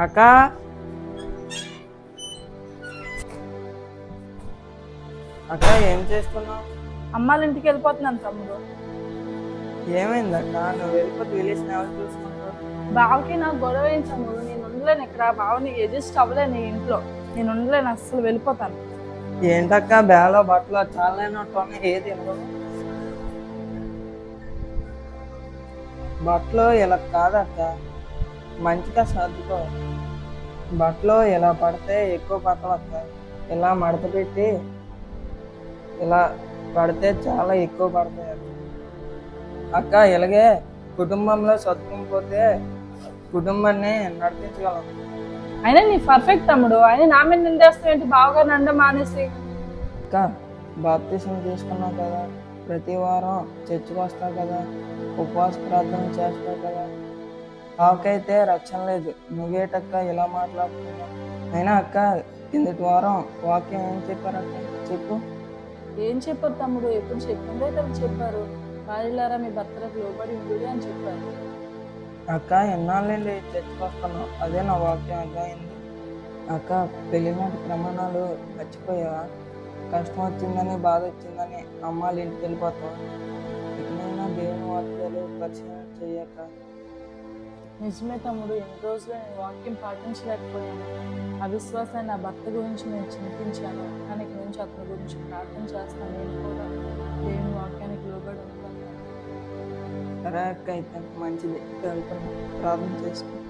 అక్క. అక్క ఏం చేస్తున్నావు? అమ్మాళ్ళ ఇంటికి వెళ్ళిపోతున్నాను తమ్ముడు. ఏమైంది అక్క? నువ్వు వెళ్ళిపోతే వెళ్ళేసిన ఎవరు చూసుకుంటావు బావకి నాకు గొడవ ఏం తమ్ముడు? నేను ఉండలేను ఇక్కడ. బావని అడ్జస్ట్ అవ్వలేను ఇంట్లో. నేను ఉండలేను అస్సలు వెళ్ళిపోతాను. ఏంటక్క బ్యాలో బట్టలు చాలా ఏది? బట్టలు ఇలా కాదక్క. మంచిగా సర్దుకో. బట్టలు ఇలా పడితే ఎక్కువ బట్టలు అక్క ఇలా మడత పెట్టి ఇలా పడితే చాలా ఎక్కువ పడతాయి అక్క. ఇలాగే కుటుంబంలో సర్దుకుపోతే కుటుంబాన్ని నడిపించగలం. అయినా నీ పర్ఫెక్ట్ తమ్ముడు. అయినా నా మీద నిందేస్తావు ఏంటి? బావగా నండ మానేసి. అక్క బాప్తీసం తీసుకున్నావు కదా. ప్రతి వారం చర్చికి వస్తావు కదా. ఉపవాస ప్రార్థన చేస్తావు కదా. ఆకైతే రక్షణ లేదు. నువ్వేటక్క ఇలా మాట్లాడుతున్నావు? అయినా అక్క కిందటి వారం వాక్యం ఏం చెప్పారక్క చెప్పు. ఏం చెప్పారు తమ్ముడు ఎప్పుడు చెప్పిందే కదా చెప్పారు. భార్యలారా మీ భర్తలకు లోబడి ఉండు అని చెప్పారు. అక్క ఎన్నాళ్ళండి చర్చికి వస్తున్నావు అదే నా వాక్యం అర్థమైంది. అక్క పెళ్ళి నాటి ప్రమాణాలు మర్చిపోయావా? కష్టం వచ్చిందని బాధ వచ్చిందని అమ్మాళ్ళ ఇంటికి వెళ్ళిపోతావు? ఇకనైనా దేవుని వాక్యాలు పరిచయం చెయ్యక నిజమే తమ్ముడు ఎన్ని రోజులు నేను వాక్యం పాటించలేకపోయాను. అవిశ్వాసాన్ని నా భర్త గురించి నేను చింతించాను. కానీ నుంచి అతని గురించి ప్రార్థన చేస్తాను. నేను కూడా దేవుని వాక్యానికి లోబడి ఉంటాను. సరే అక్క అయితే మంచిది. ప్రార్థన చేసుకో